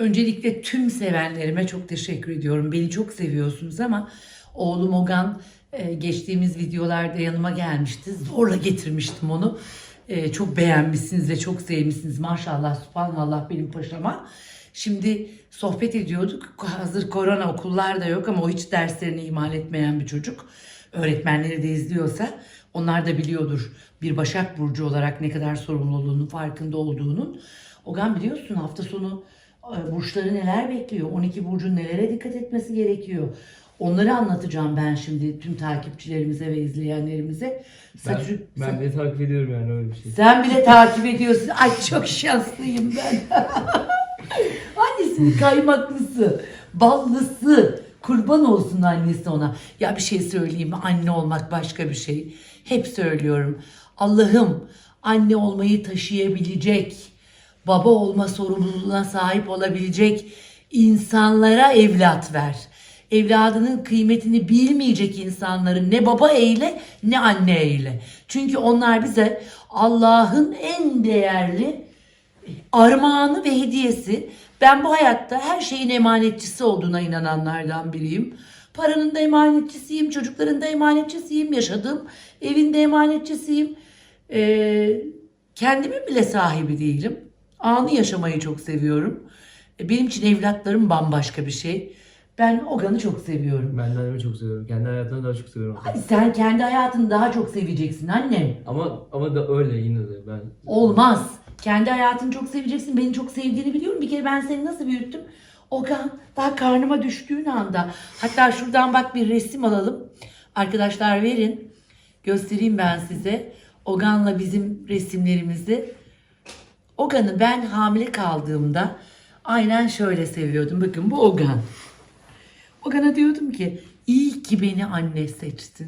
Öncelikle tüm sevenlerime çok teşekkür ediyorum. Beni çok seviyorsunuz ama oğlum Ogan e, geçtiğimiz videolarda yanıma gelmişti. Zorla getirmiştim onu. E, çok beğenmişsiniz ve çok sevmişsiniz. Maşallah, subhanallah benim paşama. Şimdi sohbet ediyorduk. Hazır korona okullar da yok ama o hiç derslerini ihmal etmeyen bir çocuk. Öğretmenleri de izliyorsa onlar da biliyordur bir Başak Burcu olarak ne kadar sorumluluğunun farkında olduğunun. Ogan biliyorsun hafta sonu burçları neler bekliyor? 12 burcun nelere dikkat etmesi gerekiyor? Onları anlatacağım ben şimdi tüm takipçilerimize ve izleyenlerimize. Ben, Saçı- ben de takip ediyorum yani öyle bir şey. sen bile takip ediyorsun. Ay çok şanslıyım ben. Annesinin kaymaklısı, ballısı. Kurban olsun annesi ona. Ya bir şey söyleyeyim mi? Anne olmak başka bir şey. Hep söylüyorum. Allah'ım anne olmayı taşıyabilecek, baba olma sorumluluğuna sahip olabilecek insanlara evlat ver. Evladının kıymetini bilmeyecek insanları ne baba eyle ne anne eyle. Çünkü onlar bize Allah'ın en değerli armağanı ve hediyesi. Ben bu hayatta her şeyin emanetçisi olduğuna inananlardan biriyim. Paranın da emanetçisiyim, çocukların da emanetçisiyim, yaşadığım evin de emanetçisiyim. Ee, kendimin bile sahibi değilim. Anı yaşamayı çok seviyorum. E, Benim için evlatlarım bambaşka bir şey. Ben Ogan'ı çok seviyorum. Ben de annemi çok seviyorum. Kendi hayatımda daha çok seviyorum. Ay, Sen kendi hayatını daha çok seveceksin annem. Ama ama da öyle yine de ben. Olmaz. Kendi hayatını çok seveceksin. Beni çok sevdiğini biliyorum. Bir kere ben seni nasıl büyüttüm? Okan daha karnıma düştüğün anda. Hatta şuradan bak bir resim alalım. Arkadaşlar verin. Göstereyim ben size. Ogan'la bizim resimlerimizi. Ogan'ı ben hamile kaldığımda aynen şöyle seviyordum. Bakın bu Ogan. Ogan'a diyordum ki iyi ki beni anne seçtin.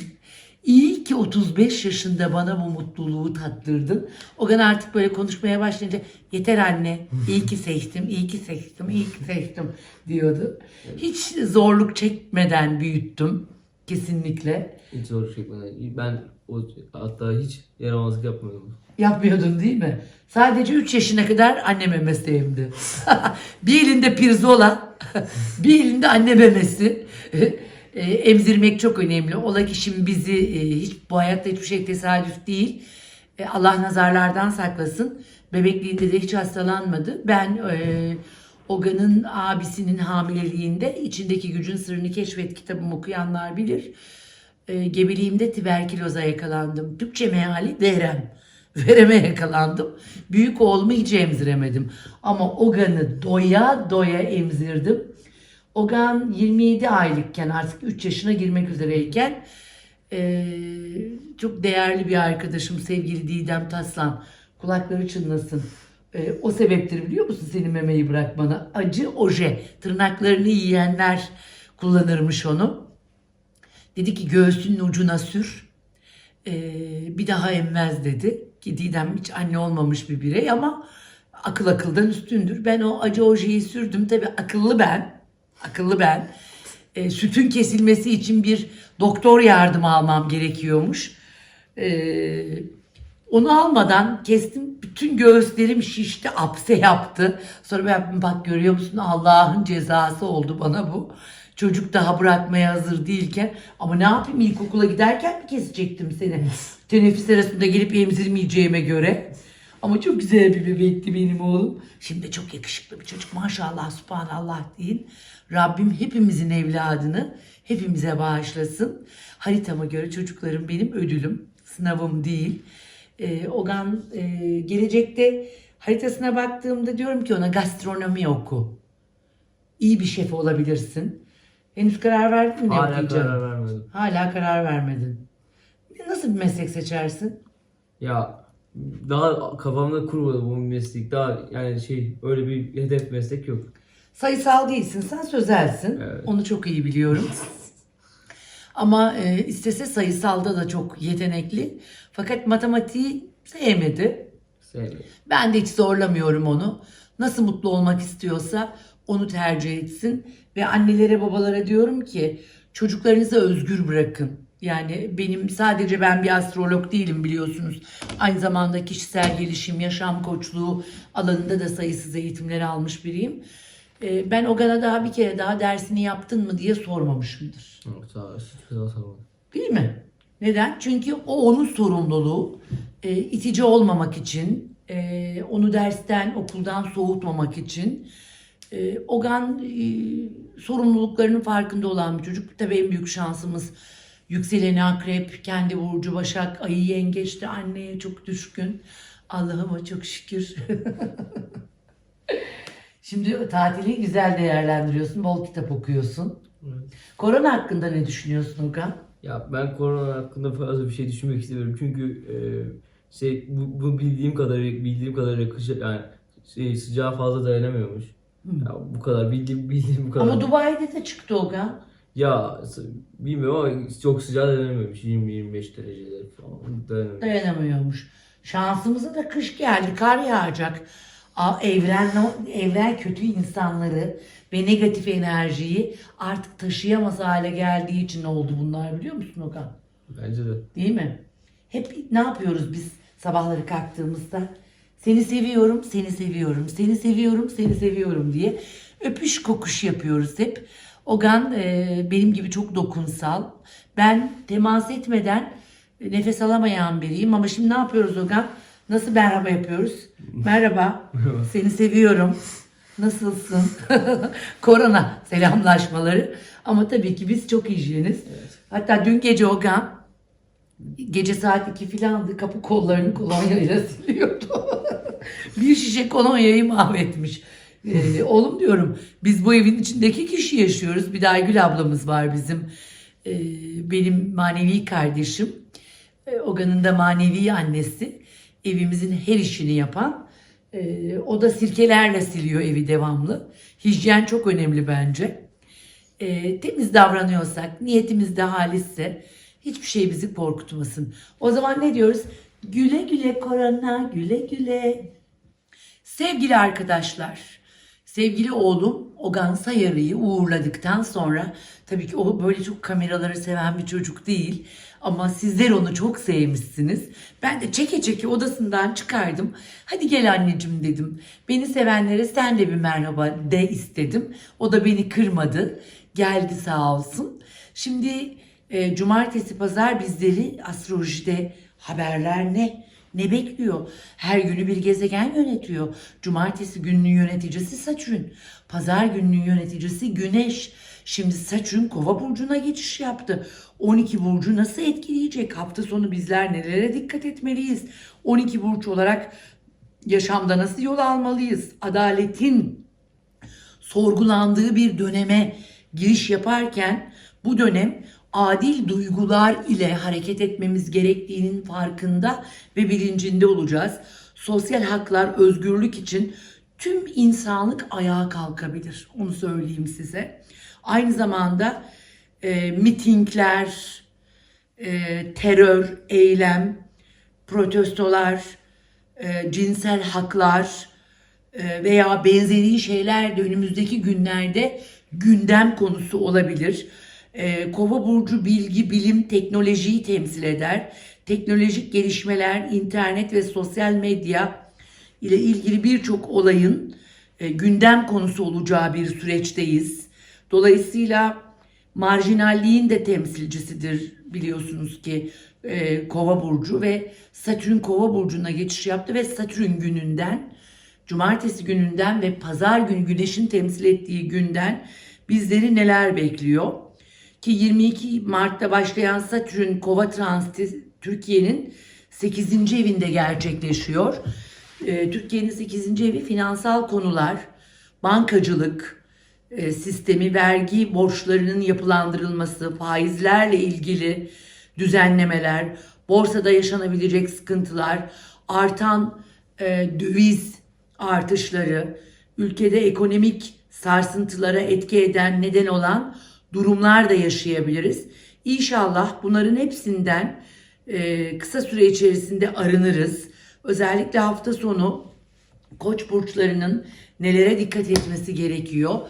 İyi ki 35 yaşında bana bu mutluluğu tattırdın. Ogan artık böyle konuşmaya başlayınca yeter anne iyi ki seçtim, iyi ki seçtim, iyi ki seçtim diyordu. Hiç zorluk çekmeden büyüttüm kesinlikle. Hiç zor çekmeden. Ben o, hatta hiç yaramazlık yapmıyordum. Yapmıyordun değil mi? Sadece 3 yaşına kadar anne memesi emdi. bir elinde pirzola, bir elinde anne memesi. E, Emzirmek çok önemli. Ola ki şimdi bizi e, hiç bu hayatta hiçbir şey tesadüf değil. E, Allah nazarlardan saklasın. Bebekliğinde de hiç hastalanmadı. Ben e, Oga'nın abisinin hamileliğinde içindeki gücün sırrını keşfet kitabımı okuyanlar bilir. E, gebeliğimde tüberküloza yakalandım. Türkçe meali verem. Vereme yakalandım. Büyük oğlumu hiç emziremedim. Ama Ogan'ı doya doya emzirdim. Ogan 27 aylıkken artık 3 yaşına girmek üzereyken e, çok değerli bir arkadaşım sevgili Didem Taslan kulakları çınlasın. E, o sebeptir biliyor musun senin memeyi bırakmana? Acı oje. Tırnaklarını yiyenler kullanırmış onu. Dedi ki göğsünün ucuna sür. Ee, bir daha emmez dedi. Ki Didem hiç anne olmamış bir birey ama akıl akıldan üstündür. Ben o acı ojeyi sürdüm. Tabii akıllı ben. Akıllı ben. Ee, sütün kesilmesi için bir doktor yardımı almam gerekiyormuş. Ee, onu almadan kestim. Bütün göğüslerim şişti, apse yaptı. Sonra ben bak görüyor musun Allah'ın cezası oldu bana bu. Çocuk daha bırakmaya hazır değilken ama ne yapayım ilkokula giderken mi kesecektim seni? Teneffüs arasında gelip emzirmeyeceğime göre. Ama çok güzel bir bebekti benim oğlum. Şimdi de çok yakışıklı bir çocuk. Maşallah, subhanallah deyin. Rabbim hepimizin evladını hepimize bağışlasın. Haritama göre çocuklarım benim ödülüm. Sınavım değil. Ee, Ogan e, gelecekte haritasına baktığımda diyorum ki ona gastronomi oku. İyi bir şef olabilirsin. Henüz karar verdin mi ne Hala karar vermedim. Hala karar vermedin. Nasıl bir meslek seçersin? Ya daha kafamda kurmadı bu meslek. Daha yani şey öyle bir hedef meslek yok. Sayısal değilsin, sen sözelsin. Evet. Onu çok iyi biliyorum. Ama e, istese sayısalda da çok yetenekli. Fakat matematiği sevmedi. Sevmiyorum. Ben de hiç zorlamıyorum onu. Nasıl mutlu olmak istiyorsa onu tercih etsin. Ve annelere babalara diyorum ki çocuklarınızı özgür bırakın. Yani benim sadece ben bir astrolog değilim biliyorsunuz. Aynı zamanda kişisel gelişim, yaşam koçluğu alanında da sayısız eğitimleri almış biriyim. e, ben Ogan'a daha bir kere daha dersini yaptın mı diye sormamışımdır. Yok ol. Hiçbir zaman sormadım. Değil mi? Neden? Çünkü o onun sorumluluğu. E, itici olmamak için, e, onu dersten, okuldan soğutmamak için. E, Ogan e, sorumluluklarının farkında olan bir çocuk. Tabii en büyük şansımız yükseleni akrep, kendi burcu başak, ayı yengeçti. Anneye çok düşkün. Allah'ıma çok şükür. Şimdi tatili güzel değerlendiriyorsun, bol kitap okuyorsun. Evet. Korona hakkında ne düşünüyorsun Okan? Ya ben korona hakkında fazla bir şey düşünmek istemiyorum. Çünkü e, şey bu, bu bildiğim kadarıyla bildiğim kadarıyla kışa, yani şey, sıcağa fazla dayanamıyormuş. Ya bu kadar bildiğim bildiğim bu kadar. Ama Dubai'de de çıktı Okan. Ya s- bilmiyorum ama çok sıcağa dayanamıyormuş. 20-25 dereceler falan dayanamıyor. Dayanamıyormuş. Şansımıza da kış geldi, kar yağacak. Aa, Evren, evren kötü insanları ve negatif enerjiyi artık taşıyamaz hale geldiği için oldu bunlar biliyor musun Okan? Bence de. Değil mi? Hep ne yapıyoruz biz sabahları kalktığımızda? Seni seviyorum, seni seviyorum, seni seviyorum, seni seviyorum diye öpüş kokuş yapıyoruz hep. Ogan e, benim gibi çok dokunsal. Ben temas etmeden nefes alamayan biriyim ama şimdi ne yapıyoruz Ogan? Nasıl merhaba yapıyoruz? Merhaba, seni seviyorum. Nasılsın? Korona selamlaşmaları. Ama tabii ki biz çok hijyeniz. Hatta dün gece Ogan gece saat 2 filandı kapı kollarını kolonyayla siliyordu. bir şişe kolonyayı mahvetmiş. Ee, oğlum diyorum biz bu evin içindeki kişi yaşıyoruz. Bir daha Gül ablamız var bizim. Ee, benim manevi kardeşim. Ee, Ogan'ın da manevi annesi. Evimizin her işini yapan. Ee, o da sirkelerle siliyor evi devamlı. Hijyen çok önemli bence e, temiz davranıyorsak, niyetimiz de halisse hiçbir şey bizi korkutmasın. O zaman ne diyoruz? Güle güle korona, güle güle. Sevgili arkadaşlar, sevgili oğlum Ogan Sayarı'yı uğurladıktan sonra tabii ki o böyle çok kameraları seven bir çocuk değil ama sizler onu çok sevmişsiniz. Ben de çeke çeke odasından çıkardım. Hadi gel anneciğim dedim. Beni sevenlere sen de bir merhaba de istedim. O da beni kırmadı. Geldi sağ olsun. Şimdi e, cumartesi pazar bizleri astrolojide haberler ne? Ne bekliyor? Her günü bir gezegen yönetiyor. Cumartesi gününün yöneticisi Satürn. Pazar gününün yöneticisi Güneş. Şimdi Satürn Kova burcuna geçiş yaptı. 12 burcu nasıl etkileyecek? Hafta sonu bizler nelere dikkat etmeliyiz? 12 burç olarak yaşamda nasıl yol almalıyız? Adaletin sorgulandığı bir döneme giriş yaparken bu dönem adil duygular ile hareket etmemiz gerektiğinin farkında ve bilincinde olacağız. Sosyal haklar, özgürlük için tüm insanlık ayağa kalkabilir. Onu söyleyeyim size. Aynı zamanda e, mitingler, e, terör, eylem, protestolar, e, cinsel haklar e, veya benzeri şeyler de önümüzdeki günlerde gündem konusu olabilir. E, Kova burcu bilgi, bilim, teknolojiyi temsil eder. Teknolojik gelişmeler, internet ve sosyal medya ile ilgili birçok olayın e, gündem konusu olacağı bir süreçteyiz. Dolayısıyla marjinalliğin de temsilcisidir biliyorsunuz ki e, Kova burcu ve Satürn Kova burcuna geçiş yaptı ve Satürn gününden cumartesi gününden ve pazar günü güneşin temsil ettiği günden bizleri neler bekliyor? Ki 22 Mart'ta başlayan Satürn Kova transiti Türkiye'nin 8. evinde gerçekleşiyor. Ee, Türkiye'nin 8. evi finansal konular, bankacılık e, sistemi, vergi borçlarının yapılandırılması, faizlerle ilgili düzenlemeler, borsada yaşanabilecek sıkıntılar, artan e, döviz artışları, ülkede ekonomik sarsıntılara etki eden neden olan durumlar da yaşayabiliriz. İnşallah bunların hepsinden e, kısa süre içerisinde arınırız. Özellikle hafta sonu Koç burçlarının nelere dikkat etmesi gerekiyor?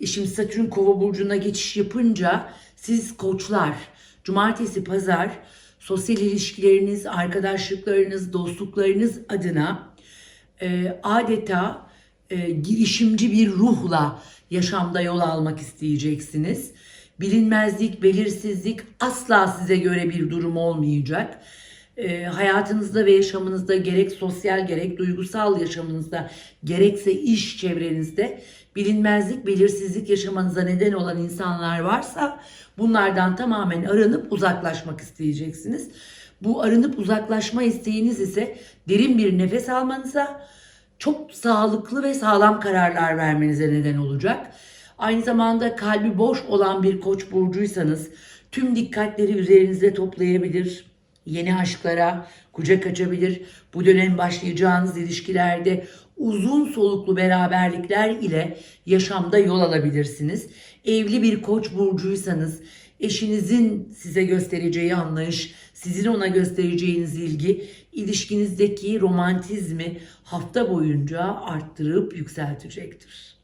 E Şimdi Satürn Kova burcuna geçiş yapınca siz koçlar cumartesi pazar sosyal ilişkileriniz, arkadaşlıklarınız, dostluklarınız adına e, adeta e, girişimci bir ruhla yaşamda yol almak isteyeceksiniz. Bilinmezlik, belirsizlik asla size göre bir durum olmayacak. E, hayatınızda ve yaşamınızda gerek sosyal gerek duygusal yaşamınızda gerekse iş çevrenizde bilinmezlik, belirsizlik yaşamanıza neden olan insanlar varsa bunlardan tamamen arınıp uzaklaşmak isteyeceksiniz. Bu arınıp uzaklaşma isteğiniz ise derin bir nefes almanıza, çok sağlıklı ve sağlam kararlar vermenize neden olacak. Aynı zamanda kalbi boş olan bir koç burcuysanız tüm dikkatleri üzerinize toplayabilir. Yeni aşklara kucak açabilir. Bu dönem başlayacağınız ilişkilerde uzun soluklu beraberlikler ile yaşamda yol alabilirsiniz. Evli bir koç burcuysanız eşinizin size göstereceği anlayış, sizin ona göstereceğiniz ilgi ilişkinizdeki romantizmi hafta boyunca arttırıp yükseltecektir.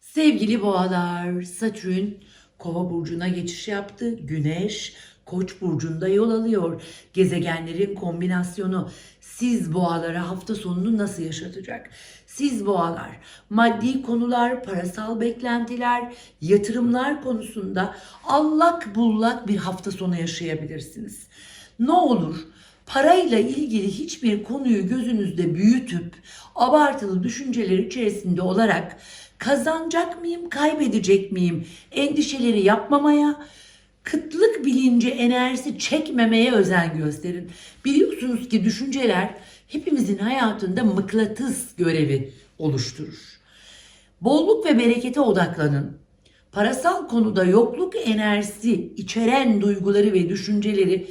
Sevgili boğalar, Satürn Kova burcuna geçiş yaptı. Güneş Koç burcunda yol alıyor. Gezegenlerin kombinasyonu siz boğalara hafta sonunu nasıl yaşatacak? Siz boğalar maddi konular, parasal beklentiler, yatırımlar konusunda allak bullak bir hafta sonu yaşayabilirsiniz. Ne olur parayla ilgili hiçbir konuyu gözünüzde büyütüp abartılı düşünceler içerisinde olarak kazanacak mıyım, kaybedecek miyim endişeleri yapmamaya, kıtlık bilinci enerjisi çekmemeye özen gösterin. Biliyorsunuz ki düşünceler hepimizin hayatında mıknatıs görevi oluşturur. Bolluk ve berekete odaklanın. Parasal konuda yokluk enerjisi içeren duyguları ve düşünceleri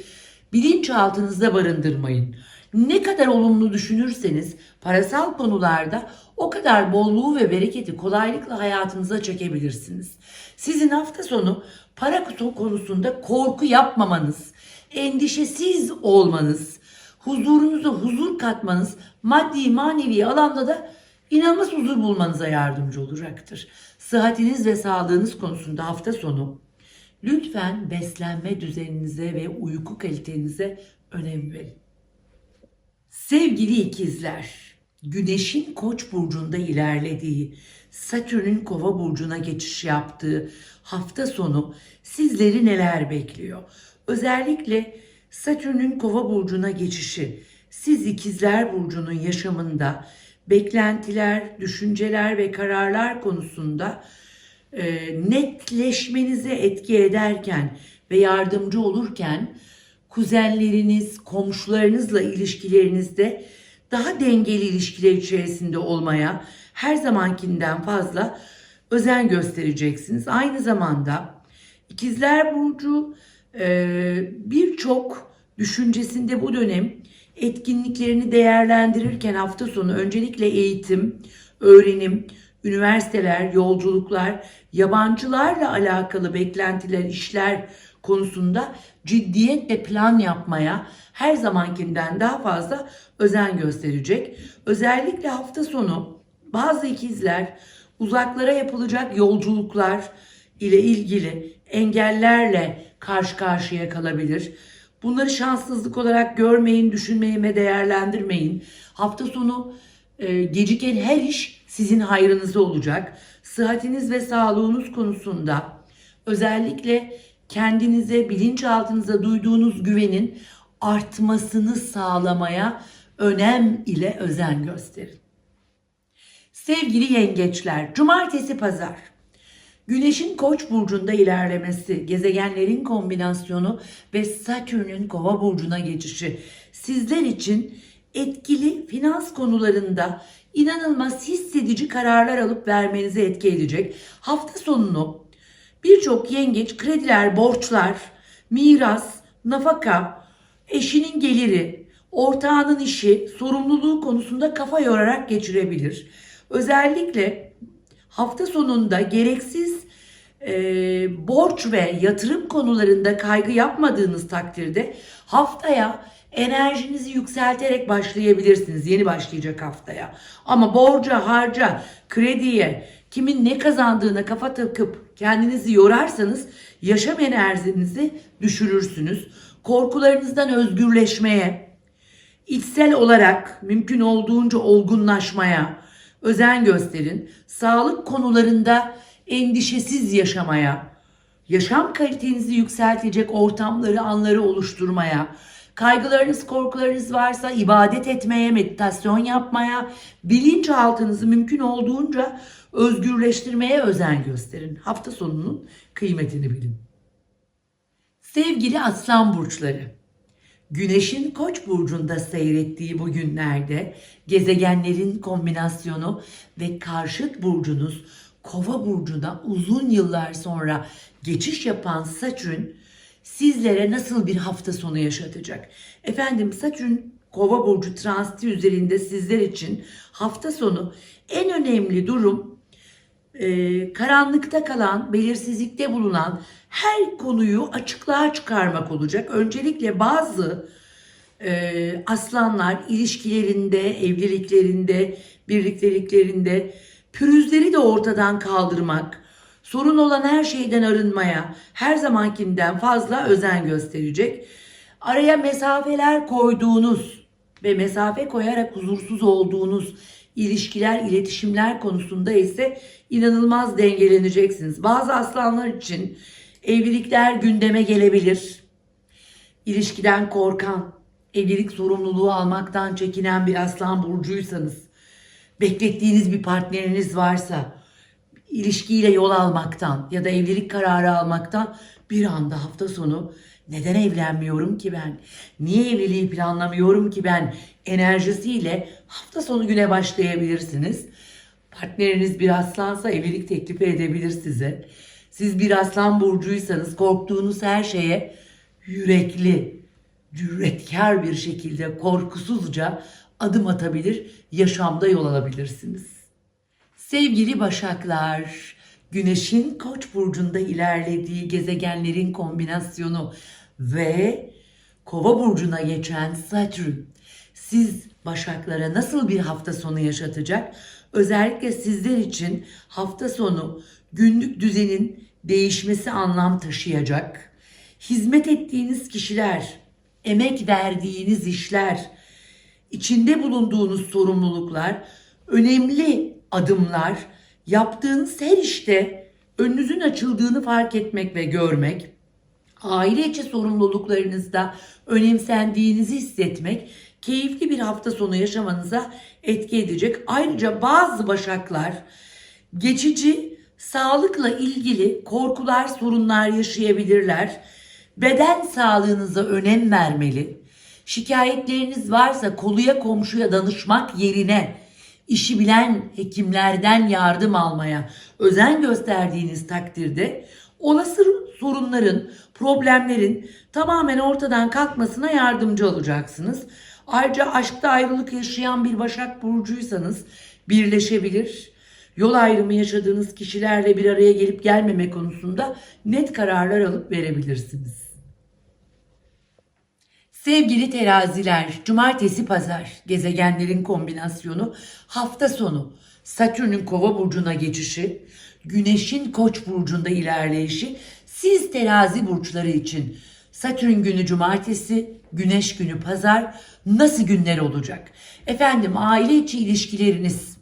bilinçaltınızda barındırmayın. Ne kadar olumlu düşünürseniz parasal konularda o kadar bolluğu ve bereketi kolaylıkla hayatınıza çekebilirsiniz. Sizin hafta sonu para konusunda korku yapmamanız, endişesiz olmanız, huzurunuza huzur katmanız, maddi manevi alanda da inanılmaz huzur bulmanıza yardımcı olacaktır. Sıhhatiniz ve sağlığınız konusunda hafta sonu lütfen beslenme düzeninize ve uyku kalitenize önem verin. Sevgili ikizler, Güneşin Koç burcunda ilerlediği, Satürn'ün Kova burcuna geçiş yaptığı hafta sonu sizleri neler bekliyor? Özellikle Satürn'ün Kova burcuna geçişi siz ikizler burcunun yaşamında beklentiler, düşünceler ve kararlar konusunda e, netleşmenize etki ederken ve yardımcı olurken kuzenleriniz, komşularınızla ilişkilerinizde daha dengeli ilişkiler içerisinde olmaya her zamankinden fazla özen göstereceksiniz. Aynı zamanda ikizler burcu e, birçok düşüncesinde bu dönem etkinliklerini değerlendirirken hafta sonu öncelikle eğitim, öğrenim, üniversiteler, yolculuklar, yabancılarla alakalı beklentiler, işler konusunda ciddiyet ve plan yapmaya her zamankinden daha fazla özen gösterecek. Özellikle hafta sonu bazı ikizler uzaklara yapılacak yolculuklar ile ilgili engellerle karşı karşıya kalabilir. Bunları şanssızlık olarak görmeyin, düşünmeyin ve değerlendirmeyin. Hafta sonu e, geciken her iş sizin hayrınıza olacak. Sıhhatiniz ve sağlığınız konusunda özellikle kendinize, bilinçaltınıza duyduğunuz güvenin artmasını sağlamaya önem ile özen gösterin. Sevgili yengeçler, cumartesi pazar. Güneşin Koç burcunda ilerlemesi, gezegenlerin kombinasyonu ve Satürn'ün Kova burcuna geçişi sizler için etkili finans konularında inanılmaz hissedici kararlar alıp vermenize etki edecek. Hafta sonunu birçok yengeç krediler, borçlar, miras, nafaka, eşinin geliri, ortağının işi, sorumluluğu konusunda kafa yorarak geçirebilir. Özellikle hafta sonunda gereksiz e, borç ve yatırım konularında kaygı yapmadığınız takdirde haftaya enerjinizi yükselterek başlayabilirsiniz yeni başlayacak haftaya. Ama borca, harca, krediye, kimin ne kazandığına kafa takıp kendinizi yorarsanız yaşam enerjinizi düşürürsünüz. Korkularınızdan özgürleşmeye, içsel olarak mümkün olduğunca olgunlaşmaya, özen gösterin. Sağlık konularında endişesiz yaşamaya, yaşam kalitenizi yükseltecek ortamları, anları oluşturmaya, kaygılarınız, korkularınız varsa ibadet etmeye, meditasyon yapmaya, bilinçaltınızı mümkün olduğunca özgürleştirmeye özen gösterin. Hafta sonunun kıymetini bilin. Sevgili aslan burçları, Güneşin Koç burcunda seyrettiği bu günlerde gezegenlerin kombinasyonu ve karşıt burcunuz Kova burcuna uzun yıllar sonra geçiş yapan Satürn sizlere nasıl bir hafta sonu yaşatacak? Efendim Satürn Kova burcu transiti üzerinde sizler için hafta sonu en önemli durum e, karanlıkta kalan, belirsizlikte bulunan her konuyu açıklığa çıkarmak olacak. Öncelikle bazı e, aslanlar ilişkilerinde, evliliklerinde, birlikteliklerinde pürüzleri de ortadan kaldırmak, sorun olan her şeyden arınmaya her zamankinden fazla özen gösterecek. Araya mesafeler koyduğunuz ve mesafe koyarak huzursuz olduğunuz ilişkiler, iletişimler konusunda ise inanılmaz dengeleneceksiniz. Bazı aslanlar için evlilikler gündeme gelebilir. İlişkiden korkan, evlilik sorumluluğu almaktan çekinen bir aslan burcuysanız, beklettiğiniz bir partneriniz varsa, ilişkiyle yol almaktan ya da evlilik kararı almaktan bir anda hafta sonu neden evlenmiyorum ki ben? Niye evliliği planlamıyorum ki ben? Enerjisiyle hafta sonu güne başlayabilirsiniz. Partneriniz bir aslansa evlilik teklifi edebilir size. Siz bir aslan burcuysanız korktuğunuz her şeye yürekli, cüretkar bir şekilde korkusuzca adım atabilir, yaşamda yol alabilirsiniz. Sevgili Başaklar, Güneş'in Koç burcunda ilerlediği gezegenlerin kombinasyonu ve Kova burcuna geçen Satürn siz Başaklara nasıl bir hafta sonu yaşatacak? Özellikle sizler için hafta sonu günlük düzenin değişmesi anlam taşıyacak. Hizmet ettiğiniz kişiler, emek verdiğiniz işler, içinde bulunduğunuz sorumluluklar, önemli adımlar, yaptığınız her işte önünüzün açıldığını fark etmek ve görmek, aile içi sorumluluklarınızda önemsendiğinizi hissetmek keyifli bir hafta sonu yaşamanıza etki edecek. Ayrıca bazı başaklar geçici sağlıkla ilgili korkular, sorunlar yaşayabilirler. Beden sağlığınıza önem vermeli. Şikayetleriniz varsa koluya komşuya danışmak yerine işi bilen hekimlerden yardım almaya özen gösterdiğiniz takdirde olası sorunların, problemlerin tamamen ortadan kalkmasına yardımcı olacaksınız. Ayrıca aşkta ayrılık yaşayan bir Başak Burcuysanız birleşebilir. Yol ayrımı yaşadığınız kişilerle bir araya gelip gelmeme konusunda net kararlar alıp verebilirsiniz. Sevgili teraziler, cumartesi pazar. Gezegenlerin kombinasyonu, hafta sonu. Satürn'ün kova burcuna geçişi, güneşin koç burcunda ilerleyişi, siz terazi burçları için. Satürn günü cumartesi, güneş günü pazar. Nasıl günler olacak? Efendim aile içi ilişkileriniz,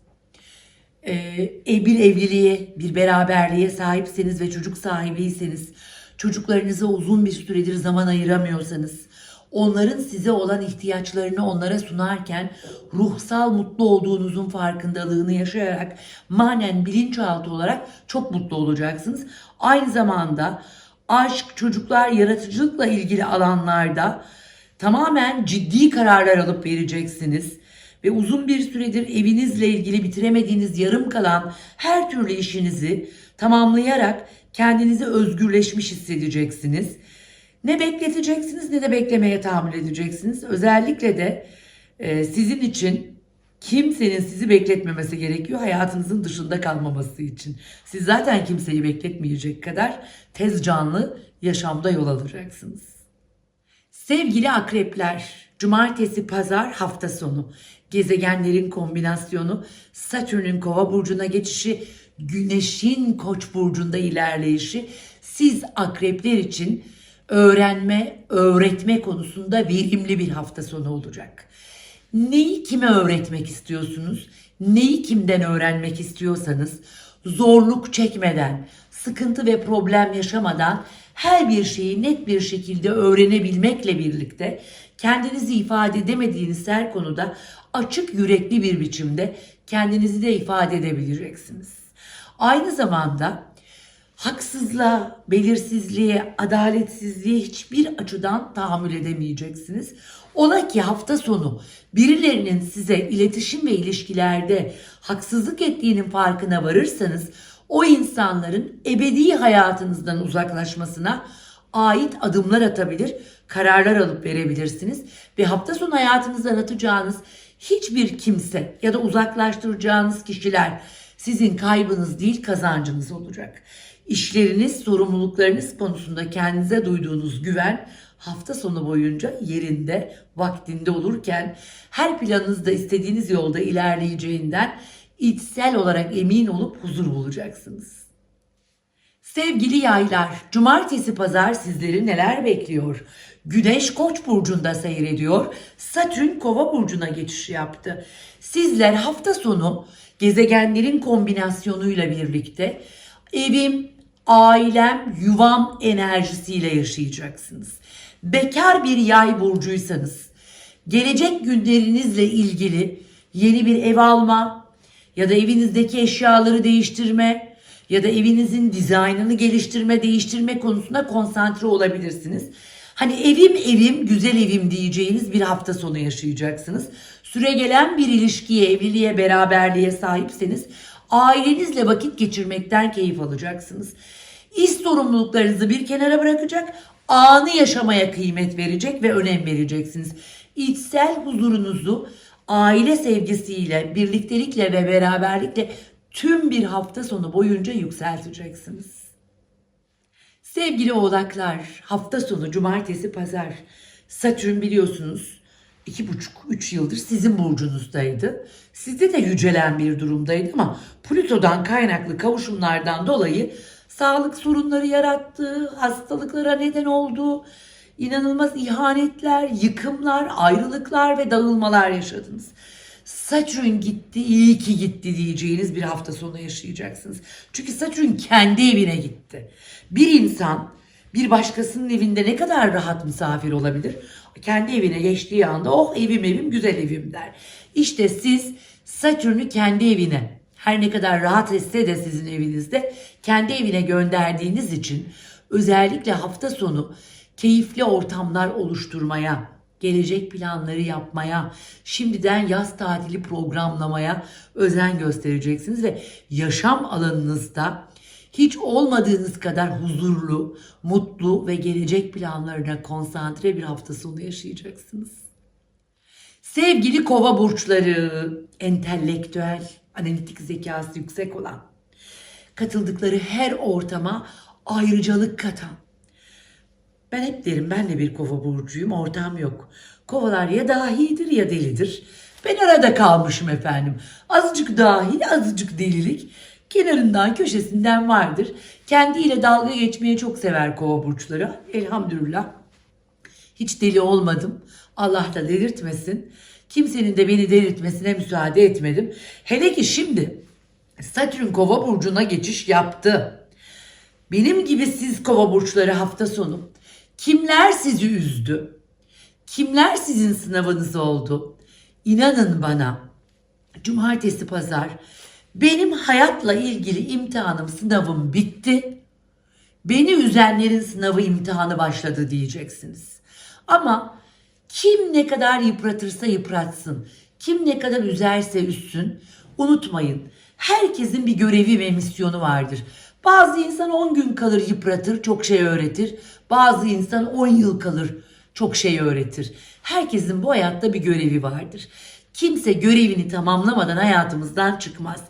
e, bir evliliğe, bir beraberliğe sahipseniz ve çocuk sahibiyseniz, çocuklarınıza uzun bir süredir zaman ayıramıyorsanız, onların size olan ihtiyaçlarını onlara sunarken ruhsal mutlu olduğunuzun farkındalığını yaşayarak manen bilinçaltı olarak çok mutlu olacaksınız. Aynı zamanda aşk, çocuklar, yaratıcılıkla ilgili alanlarda tamamen ciddi kararlar alıp vereceksiniz ve uzun bir süredir evinizle ilgili bitiremediğiniz yarım kalan her türlü işinizi tamamlayarak kendinizi özgürleşmiş hissedeceksiniz. Ne bekleteceksiniz ne de beklemeye tahammül edeceksiniz. Özellikle de e, sizin için kimsenin sizi bekletmemesi gerekiyor hayatınızın dışında kalmaması için. Siz zaten kimseyi bekletmeyecek kadar tez canlı yaşamda yol alacaksınız. Sevgili akrepler, cumartesi pazar hafta sonu gezegenlerin kombinasyonu, Satürn'ün kova burcuna geçişi, güneşin koç burcunda ilerleyişi siz akrepler için öğrenme, öğretme konusunda verimli bir hafta sonu olacak. Neyi kime öğretmek istiyorsunuz? neyi kimden öğrenmek istiyorsanız zorluk çekmeden, sıkıntı ve problem yaşamadan her bir şeyi net bir şekilde öğrenebilmekle birlikte kendinizi ifade edemediğiniz her konuda açık yürekli bir biçimde kendinizi de ifade edebileceksiniz. Aynı zamanda haksızlığa, belirsizliğe, adaletsizliğe hiçbir açıdan tahammül edemeyeceksiniz. Ola ki hafta sonu birilerinin size iletişim ve ilişkilerde haksızlık ettiğinin farkına varırsanız o insanların ebedi hayatınızdan uzaklaşmasına ait adımlar atabilir, kararlar alıp verebilirsiniz ve hafta sonu hayatınızdan atacağınız hiçbir kimse ya da uzaklaştıracağınız kişiler sizin kaybınız değil kazancınız olacak. İşleriniz, sorumluluklarınız konusunda kendinize duyduğunuz güven hafta sonu boyunca yerinde, vaktinde olurken her planınızda istediğiniz yolda ilerleyeceğinden içsel olarak emin olup huzur bulacaksınız. Sevgili yaylar, cumartesi pazar sizleri neler bekliyor? Güneş Koç burcunda seyrediyor. Satürn Kova burcuna geçiş yaptı. Sizler hafta sonu gezegenlerin kombinasyonuyla birlikte evim, ailem, yuvam enerjisiyle yaşayacaksınız. Bekar bir yay burcuysanız gelecek günlerinizle ilgili yeni bir ev alma ya da evinizdeki eşyaları değiştirme ya da evinizin dizaynını geliştirme, değiştirme konusunda konsantre olabilirsiniz. Hani evim evim, güzel evim diyeceğiniz bir hafta sonu yaşayacaksınız. Süre gelen bir ilişkiye, evliliğe, beraberliğe sahipseniz ailenizle vakit geçirmekten keyif alacaksınız. İş sorumluluklarınızı bir kenara bırakacak, anı yaşamaya kıymet verecek ve önem vereceksiniz. İçsel huzurunuzu aile sevgisiyle, birliktelikle ve beraberlikle tüm bir hafta sonu boyunca yükselteceksiniz. Sevgili oğlaklar, hafta sonu cumartesi pazar Satürn biliyorsunuz iki buçuk üç yıldır sizin burcunuzdaydı. Sizde de yücelen bir durumdaydı ama Plüto'dan kaynaklı kavuşumlardan dolayı sağlık sorunları yarattı, hastalıklara neden oldu, inanılmaz ihanetler, yıkımlar, ayrılıklar ve dağılmalar yaşadınız. Satürn gitti, iyi ki gitti diyeceğiniz bir hafta sonu yaşayacaksınız. Çünkü Satürn kendi evine gitti. Bir insan bir başkasının evinde ne kadar rahat misafir olabilir? Kendi evine geçtiği anda oh evim evim güzel evim der. İşte siz Satürn'ü kendi evine her ne kadar rahat etse de sizin evinizde kendi evine gönderdiğiniz için özellikle hafta sonu keyifli ortamlar oluşturmaya, gelecek planları yapmaya, şimdiden yaz tatili programlamaya özen göstereceksiniz ve yaşam alanınızda hiç olmadığınız kadar huzurlu, mutlu ve gelecek planlarına konsantre bir hafta sonu yaşayacaksınız. Sevgili kova burçları, entelektüel, analitik zekası yüksek olan, katıldıkları her ortama ayrıcalık katan, ben hep derim ben de bir kova burcuyum ortam yok. Kovalar ya dahidir ya delidir. Ben arada kalmışım efendim. Azıcık dahi azıcık delilik kenarından köşesinden vardır. Kendiyle dalga geçmeyi çok sever kova burçları. Elhamdülillah. Hiç deli olmadım. Allah da delirtmesin. Kimsenin de beni delirtmesine müsaade etmedim. Hele ki şimdi Satürn kova burcuna geçiş yaptı. Benim gibi siz kova burçları hafta sonu kimler sizi üzdü? Kimler sizin sınavınız oldu? İnanın bana cumartesi pazar benim hayatla ilgili imtihanım sınavım bitti. Beni üzenlerin sınavı imtihanı başladı diyeceksiniz. Ama kim ne kadar yıpratırsa yıpratsın, kim ne kadar üzerse üzsün unutmayın. Herkesin bir görevi ve misyonu vardır. Bazı insan 10 gün kalır yıpratır, çok şey öğretir. Bazı insan 10 yıl kalır, çok şey öğretir. Herkesin bu hayatta bir görevi vardır. Kimse görevini tamamlamadan hayatımızdan çıkmaz.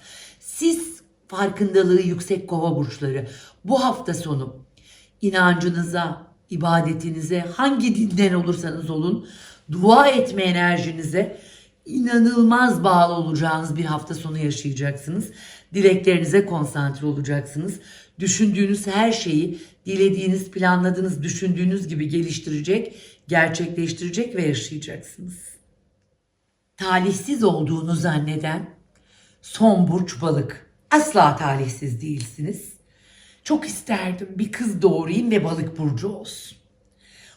Siz farkındalığı yüksek kova burçları bu hafta sonu inancınıza, ibadetinize, hangi dinden olursanız olun, dua etme enerjinize inanılmaz bağlı olacağınız bir hafta sonu yaşayacaksınız. Dileklerinize konsantre olacaksınız. Düşündüğünüz her şeyi dilediğiniz, planladığınız, düşündüğünüz gibi geliştirecek, gerçekleştirecek ve yaşayacaksınız. Talihsiz olduğunu zanneden, Son burç balık. Asla talihsiz değilsiniz. Çok isterdim bir kız doğurayım ve balık burcu olsun.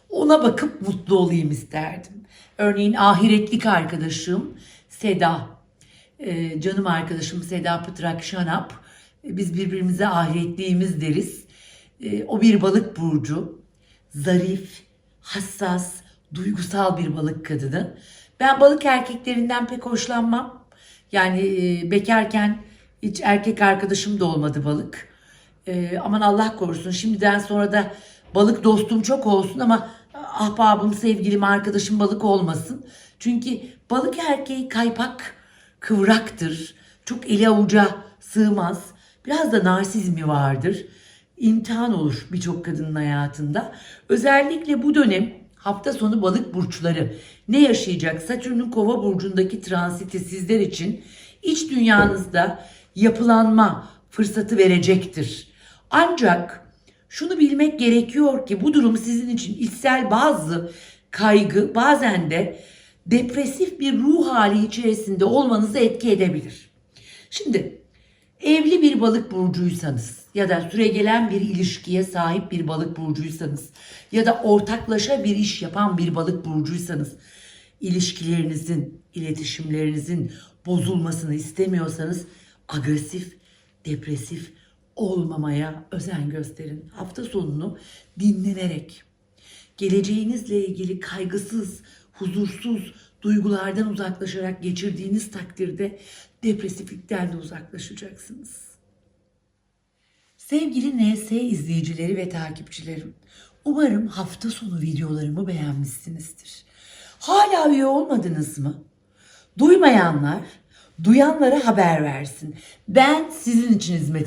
Ona bakıp mutlu olayım isterdim. Örneğin ahiretlik arkadaşım Seda. Ee, canım arkadaşım Seda Pıtrak Şanap. Ee, Biz birbirimize ahiretliğimiz deriz. Ee, o bir balık burcu. Zarif, hassas, duygusal bir balık kadını. Ben balık erkeklerinden pek hoşlanmam. Yani e, bekarken hiç erkek arkadaşım da olmadı balık. Ee, aman Allah korusun şimdiden sonra da balık dostum çok olsun ama ahbabım, sevgilim, arkadaşım balık olmasın. Çünkü balık erkeği kaypak, kıvraktır. Çok eli avuca sığmaz. Biraz da narsizmi vardır. İmtihan olur birçok kadının hayatında. Özellikle bu dönem hafta sonu balık burçları ne yaşayacak? Satürn'ün kova burcundaki transiti sizler için iç dünyanızda yapılanma fırsatı verecektir. Ancak şunu bilmek gerekiyor ki bu durum sizin için içsel bazı kaygı bazen de depresif bir ruh hali içerisinde olmanızı etki edebilir. Şimdi evli bir balık burcuysanız ya da süregelen bir ilişkiye sahip bir balık burcuysanız ya da ortaklaşa bir iş yapan bir balık burcuysanız ilişkilerinizin, iletişimlerinizin bozulmasını istemiyorsanız agresif, depresif olmamaya özen gösterin. Hafta sonunu dinlenerek, geleceğinizle ilgili kaygısız, huzursuz duygulardan uzaklaşarak geçirdiğiniz takdirde depresiflikten de uzaklaşacaksınız. Sevgili NS izleyicileri ve takipçilerim, umarım hafta sonu videolarımı beğenmişsinizdir. Hala üye olmadınız mı? Duymayanlar, duyanlara haber versin. Ben sizin için hizmet ediyorum.